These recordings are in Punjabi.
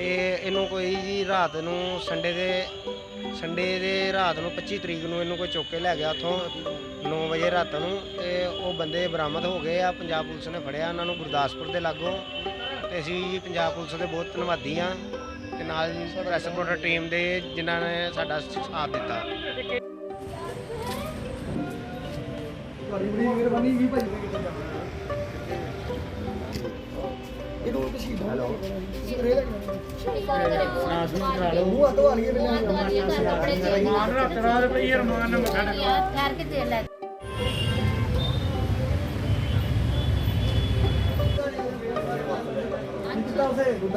ਤੇ ਇਹਨੂੰ ਕੋਈ ਜੀ ਰਾਤ ਨੂੰ ਸੰਡੇ ਦੇ ਸੰਡੇ ਦੇ ਰਾਤ ਨੂੰ 25 ਤਰੀਕ ਨੂੰ ਇਹਨੂੰ ਕੋਈ ਚੁੱਕ ਕੇ ਲੈ ਗਿਆ ਉੱਥੋਂ 9 ਵਜੇ ਰਾਤ ਨੂੰ ਤੇ ਉਹ ਬੰਦੇ ਬਰਾਮਦ ਹੋ ਗਏ ਆ, ਪੰਜਾਬ ਪੁਲਿਸ ਨੇ ਫੜਿਆ ਉਹਨਾਂ ਨੂੰ ਗੁਰਦਾਸਪੁਰ ਦੇ ਲਾਗੋਂ ਤੇ ਅਸੀਂ ਜੀ ਪੰਜਾਬ ਪੁਲਿਸ ਦੇ ਬਹੁਤ ਧੰਨਵਾਦੀ ਆ ਤੇ ਨਾਲ ਜੀ ਪ੍ਰੈਸ ਰਿਪੋਰਟਰ ਟੀਮ ਦੇ ਜਿਨ੍ਹਾਂ ਨੇ ਸਾਡਾ ਸਾਥ ਦਿੱਤਾ। ਤੁਹਾਡੀ ਬੜੀ ਮਿਹਰਬਾਨੀ ਵੀ ਭਾਈ ਨੇ ਕਿਤੇ ਜਾਣਾ ਇਹ ਤੋਂ ਤਸ਼ੀਦ ਹੈਲੋ ਸਪਰੇ ਦਾ ਨਾ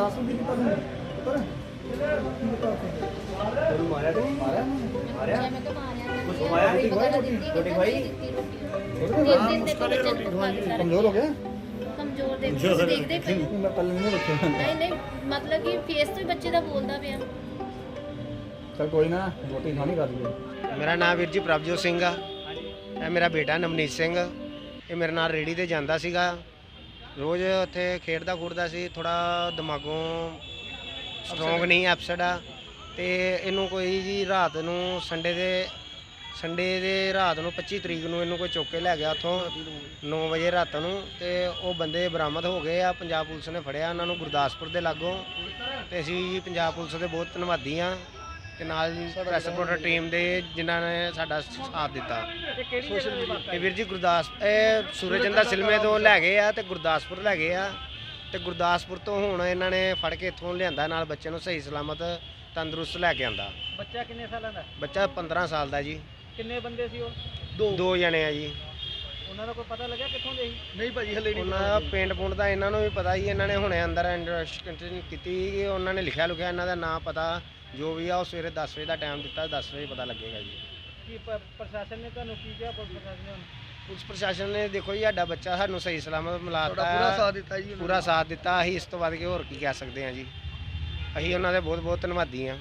ਸੁਣ ਦੇ ਤੁਸੀਂ ਦੇਖਦੇ ਪਏ। ਹੋ? ਮੈਂ ਨਹੀਂ ਰੱਖਿਆ ਨਹੀਂ ਨਹੀਂ ਮਤਲਬ ਕਿ ਫੇਸ ਤੋਂ ਹੀ ਬੱਚੇ ਦਾ ਬੋਲਦਾ ਪਿਆ। ਚਲ ਕੋਈ ਨਾ ਰੋਟੀ ਖਾਣੀ ਮੇਰਾ ਨਾਮ ਵੀਰ ਜੀ ਪ੍ਰਭਜੋਤ ਸਿੰਘ ਆ। ਇਹ ਮੇਰਾ ਬੇਟਾ ਨਵਨੀਤ ਸਿੰਘ। ਇਹ ਮੇਰੇ ਨਾਲ ਰੇੜੀ ਤੇ ਜਾਂਦਾ ਸੀਗਾ। ਰੋਜ਼ ਉੱਥੇ ਖੇਡਦਾ ਖੁੱਡਦਾ ਸੀ। ਥੋੜਾ ਦਿਮਾਗੋਂ ਸਟਰੋਂਗ ਨਹੀਂ ਐਪਸੈਟ ਆ। ਤੇ ਇਹਨੂੰ ਕੋਈ ਜੀ ਰਾਤ ਨੂੰ ਸੰਡੇ ਦੇ ਸੰਡੇ ਦੇ ਰਾਤ ਨੂੰ 25 ਤਰੀਕ ਨੂੰ ਇਹਨੂੰ ਕੋਈ ਚੁੱਕ ਕੇ ਲੈ ਗਿਆ ਉੱਥੋਂ 9 ਵਜੇ ਰਾਤ ਨੂੰ ਤੇ ਉਹ ਬੰਦੇ ਬਰਾਮਦ ਹੋ ਗਏ ਆ ਪੰਜਾਬ ਪੁਲਿਸ ਨੇ ਫੜਿਆ ਉਹਨਾਂ ਨੂੰ ਗੁਰਦਾਸਪੁਰ ਦੇ ਲਾਗੋਂ ਤੇ ਅਸੀਂ ਪੰਜਾਬ ਪੁਲਿਸ ਦੇ ਬਹੁਤ ਧੰਨਵਾਦੀ ਆ ਤੇ ਨਾਲ ਪ੍ਰੈਸ ਰਿਪੋਰਟਰ ਟੀਮ ਦੇ ਜਿਨ੍ਹਾਂ ਨੇ ਸਾਡਾ ਸਾਥ ਦਿੱਤਾ। ਇਹ ਵੀਰ ਜੀ ਗੁਰਦਾਸ ਇਹ ਸੂਰਜੰਦਾ ਸਿਲਮੇ ਤੋਂ ਲੈ ਗਏ ਆ ਤੇ ਗੁਰਦਾਸਪੁਰ ਲੈ ਗਏ ਆ ਤੇ ਗੁਰਦਾਸਪੁਰ ਤੋਂ ਹੁਣ ਇਹਨਾਂ ਨੇ ਫੜ ਕੇ ਇੱਥੋਂ ਲਿਆਂਦਾ ਨਾਲ ਬੱਚੇ ਨੂੰ ਸਹੀ ਸਲਾਮਤ ਤੰਦਰੁਸਤ ਲੈ ਕੇ ਆਂਦਾ। ਬੱਚਾ ਕਿੰਨੇ ਸਾਲਾਂ ਦਾ? ਬੱਚਾ 15 ਸਾਲ ਦਾ ਜੀ। ਕਿੰਨੇ ਬੰਦੇ ਸੀ ਉਹ? ਦੋ। ਦੋ ਜਣੇ ਆ ਜੀ। ਉਹਨਾਂ ਦਾ ਕੋਈ ਪਤਾ ਲੱਗਿਆ ਕਿੱਥੋਂ ਦੇ ਸੀ? ਨਹੀਂ ਭਾਜੀ ਹਲੇ ਉਹਨਾਂ ਦਾ ਪਿੰਡ ਪੁੰਡ ਦਾ ਇਹਨਾਂ ਨੂੰ ਵੀ ਪਤਾ ਹੀ ਇਹਨਾਂ ਨੇ ਹੁਣੇ ਅੰਦਰ ਕੀਤੀ ਕਿ ਉਹਨਾਂ ਨੇ ਲਿਖਿਆ ਲੁਖਿਆ ਇਹਨਾਂ ਦਾ ਨਾਂ ਪਤਾ ਜੋ ਵੀ ਆ ਉਹ ਸਵੇਰੇ 10 ਵਜੇ ਦਾ ਟਾਈਮ ਦਿੱਤਾ 10 ਵਜੇ ਪਤਾ ਲੱਗੇਗਾ ਜੀ। ਕੀ ਪ- ਪ੍ਰਸ਼ਾਸਨ ਨੇ ਤੁਹਾਨੂੰ ਕੀ ਕਿਹਾ ਪੁਲਿਸ ਪ੍ਰਸ਼ਾਸਨ ਨੇ ਹੁਣ? ਪੁਲਿਸ ਪ੍ਰਸ਼ਾਸਨ ਨੇ ਦੇਖੋ ਜੀ ਸਾਡਾ ਬੱਚਾ ਸਾਨੂੰ ਸਹੀ ਸਲਾਮਤ ਮਿਲਾਤਾ। ਤੁਹਾਡਾ ਪੂਰਾ ਸਾਥ ਦਿੱਤਾ ਜੀ ਉਹਨਾਂ ਨੇ। ਪੂਰਾ ਸਾਥ ਦਿੱਤਾ ਅਸੀਂ ਇਸ ਤੋਂ ਵੱਧ ਕੇ ਹੋਰ ਕੀ ਕਹਿ ਸਕਦੇ ਹਾਂ ਜੀ। ਅਸੀਂ ਉਹਨਾਂ ਦੇ ਬਹੁਤ ਬਹੁਤ ਧੰਨਵਾਦੀ ਹਾਂ।